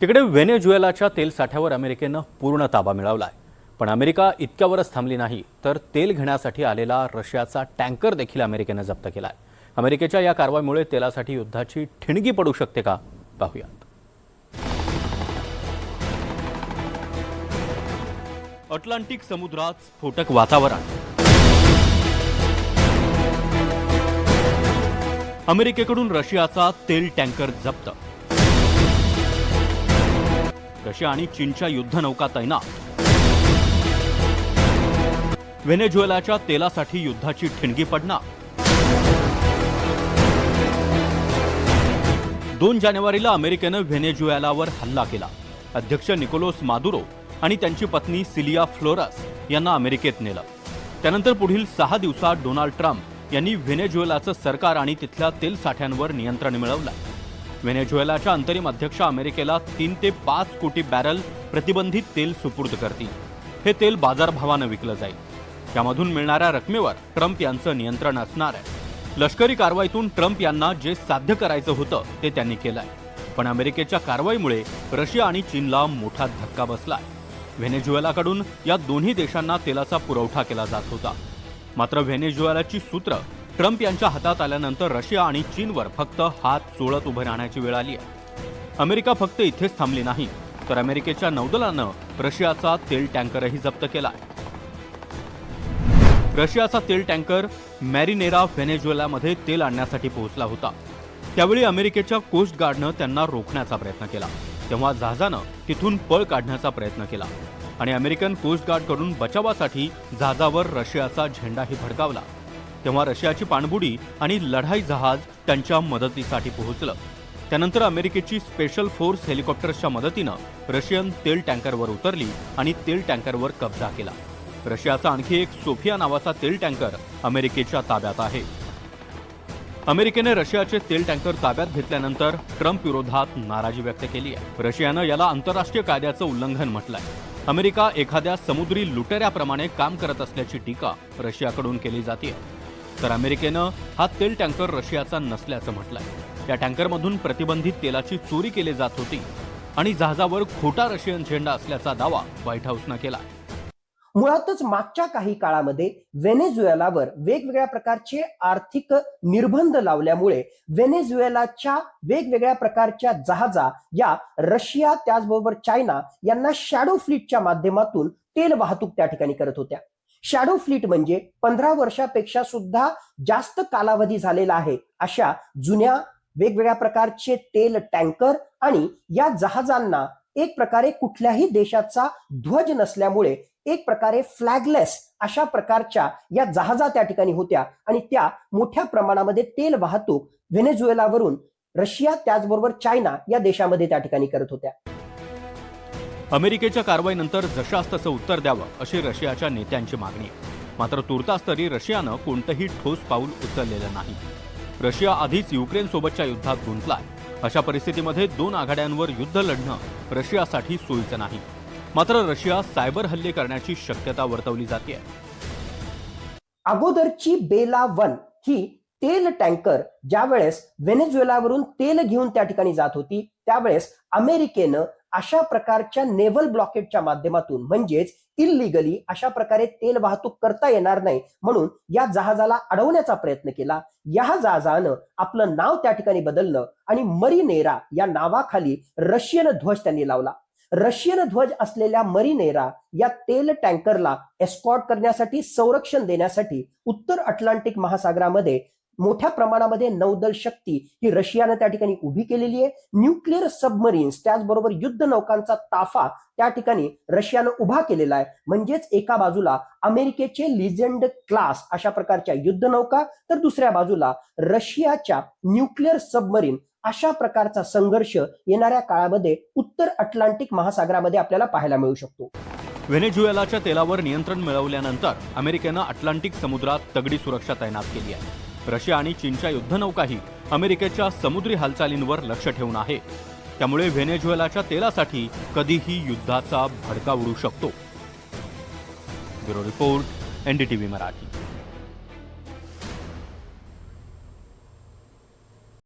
तिकडे व्हेनेझुएलाच्या तेल साठ्यावर अमेरिकेनं पूर्ण ताबा मिळवलाय. पण अमेरिका इतक्यावरच थांबली नाही तर तेल घेण्यासाठी आलेला रशियाचा टँकर देखील अमेरिकेनं जप्त केला आहे अमेरिकेच्या या कारवाईमुळे तेलासाठी युद्धाची ठिणगी पडू शकते का? पाहूयात. अटलांटिक समुद्रात स्फोटक वातावरण. अमेरिकेकडून रशियाचा तेल टँकर जप्त. रशिया आणि चीनच्या युद्धनौका तैनात व्हेनेझुएलाच्या तेलासाठी युद्धाची ठिणगी पडणार. दोन जानेवारीला अमेरिकेनं व्हेनेझुएलावर हल्ला केला. अध्यक्ष निकोलोस मादुरो आणि त्यांची पत्नी सिलिया फ्लोरस यांना अमेरिकेत नेलं. त्यानंतर पुढील सहा दिवसात डोनाल्ड ट्रम्प यांनी व्हेनेझुएलाचं सरकार आणि तिथल्या तेल साठ्यांवर नियंत्रण मिळवलं. व्हेनेझुएलाच्या अंतरिम अध्यक्ष अमेरिकेला तीन ते पाच कोटी बॅरल प्रतिबंधित तेल सुपूर्द करतील. हे तेल बाजारभावानं विकलं जाईल. त्यामधून मिळणाऱ्या रकमेवर ट्रम्प यांचं नियंत्रण असणार आहे. लष्करी कारवाईतून ट्रम्प यांना जे साध्य करायचं होतं ते त्यांनी केलंय. पण अमेरिकेच्या कारवाईमुळे रशिया आणि चीनला मोठा धक्का बसलाय. व्हेनेझुएलाकडून या दोन्ही देशांना तेलाचा पुरवठा केला जात होता. मात्र व्हेनेझुएलाची सूत्र ट्रम्प यांच्या हातात आल्यानंतर रशिया आणि चीनवर फक्त हात चोळत उभे राहण्याची वेळ आली आहे. अमेरिका फक्त इथेच थांबली नाही तर अमेरिकेच्या नौदलानं रशियाचा तेल टँकरही जप्त केला रशियाचा तेल टँकर मॅरिनेरा व्हेनेझुएलामध्ये तेल आणण्यासाठी पोहोचला होता. त्यावेळी अमेरिकेच्या कोस्ट गार्डनं त्यांना रोखण्याचा प्रयत्न केला. तेव्हा जहाजानं तिथून पळ काढण्याचा प्रयत्न केला आणि अमेरिकन कोस्ट गार्डकडून बचावासाठी जहाजावर रशियाचा झेंडाही भडकावला. तेव्हा रशियाची पाणबुडी आणि लढाई जहाज त्यांच्या मदतीसाठी पोहोचलं. त्यानंतर अमेरिकेची स्पेशल फोर्स हेलिकॉप्टर्सच्या मदतीनं रशियन तेल टँकरवर उतरली आणि तेल टँकरवर कब्जा केला. रशियाचा आणखी एक सोफिया नावाचा तेल टँकर अमेरिकेच्या ताब्यात आहे. अमेरिकेने रशियाचे तेल टँकर ताब्यात घेतल्यानंतर ट्रम्प विरोधात नाराजी व्यक्त केली आहे. रशियानं याला आंतरराष्ट्रीय कायद्याचं उल्लंघन म्हटलंय. अमेरिका एखाद्या समुद्री लुटेऱ्याप्रमाणे काम करत असल्याची टीका रशियाकडून केली जाते तर अमेरिकेनं हा तेल टँकर रशियाचा नसल्याचं म्हटलंय. या टँकरमधून प्रतिबंधित तेलाची चोरी केली जात होती आणि जहाजावर खोटा रशियन झेंडा असल्याचा दावा व्हाईट हाऊसनं केला मुळातच मागच्या काही काळामध्ये व्हेनेझुएलावर वेगवेगळ्या प्रकारचे आर्थिक निर्बंध लावल्यामुळे व्हेनेझुएलाच्या वेगवेगळ्या प्रकारच्या जहाजा या रशिया त्याचबरोबर चायना यांना शॅडो फ्लीटच्या माध्यमातून तेल वाहतूक त्या ठिकाणी करत होत्या. शॅडो फ्लीट म्हणजे पंधरा वर्षापेक्षा सुद्धा जास्त कालावधी झालेला आहे. अशा जुन्या वेगवेगळ्या प्रकारचे तेल टँकर आणि या जहाजांना एक प्रकारे कुठल्याही देशाचा ध्वज नसल्यामुळे एक प्रकारे फ्लॅगलेस अशा प्रकारच्या या जहाजा त्या ठिकाणी होत्या. आणि त्या मोठ्या प्रमाणामध्ये तेल वाहतूक व्हेनेझुएलावरून रशिया त्याचबरोबर चायना या देशामध्ये त्या ठिकाणी करत होत्या. अमेरिकेच्या कारवाईनंतर जशास तसं उत्तर द्यावं अशी रशियाच्या नेत्यांची मागणी. मात्र तुर्तास तरी रशियानं कोणतंही ठोस पाऊल उचललेलं नाही. रशिया आधीच युक्रेनसोबतच्या युद्धात गुंतलाय. अशा परिस्थितीमध्ये दोन आघाड्यांवर युद्ध लढणं रशियासाठी सोयीचं नाही. मात्र रशिया सायबर हल्ले करण्याची शक्यता वर्तवली जाते अगोदरची बेला वन ही तेल टँकर ज्यावेळेस व्हेनेझुएलावरून तेल घेऊन त्या ठिकाणी जात होती त्यावेळेस अमेरिकेनं अशा प्रकारच्या नेव्हल ब्लॉकेटच्या माध्यमातून म्हणजेच इलिगली अशा प्रकारे तेल वाहतूक करता येणार नाही म्हणून या जहाजाला अडवण्याचा प्रयत्न केला. या जहाजानं आपलं नाव त्या ठिकाणी बदललं आणि मरीनेरा या नावाखाली रशियन ध्वज त्यांनी लावला. रशियन ध्वज असलेल्या मरीनेरा या तेल टँकरला एस्कॉर्ट करण्यासाठी संरक्षण देण्यासाठी उत्तर अटलांटिक महासागरामध्ये मोठ्या प्रमाणामध्ये नौदल शक्ती ही रशियानं त्या ठिकाणी उभी केलेली आहे. न्यूक्लिअर सबमरीन्स त्याचबरोबर युद्ध नौकांचा ताफा त्या ठिकाणी रशियानं उभा केलेला आहे. म्हणजेच एका बाजूला अमेरिकेचे लिजेंड क्लास अशा प्रकारच्या युद्ध नौका तर दुसऱ्या बाजूला रशियाच्या न्यूक्लिअर सबमरीन अशा प्रकारचा संघर्ष येणाऱ्या काळामध्ये उत्तर अटलांटिक महासागरामध्ये आपल्याला पाहायला मिळू शकतो. व्हेनेझुएलाच्या तेलावर नियंत्रण मिळवल्यानंतर अमेरिकेनं अटलांटिक समुद्रात तगडी सुरक्षा तैनात केली आहे. रशिया आणि चीनच्या युद्धनौकाही अमेरिकेच्या समुद्री हालचालींवर लक्ष ठेवून आहे. त्यामुळे व्हेनेझुएलाच्या तेलासाठी कधीही युद्धाचा भडका उडू शकतो. Bureau report NDTV Marathi.